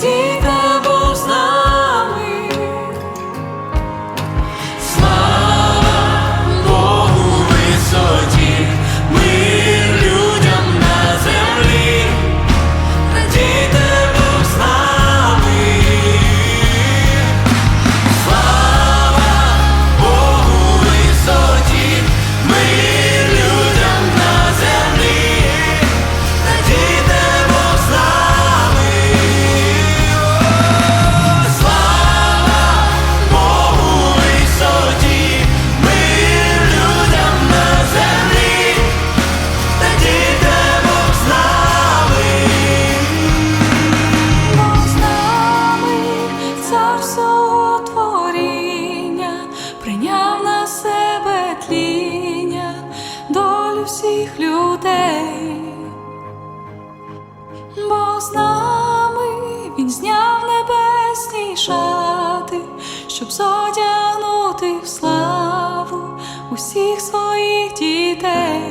tears. усіх людей, бо з нами він зняв небесні шати, щоб зодягнути в славу усіх своїх дітей.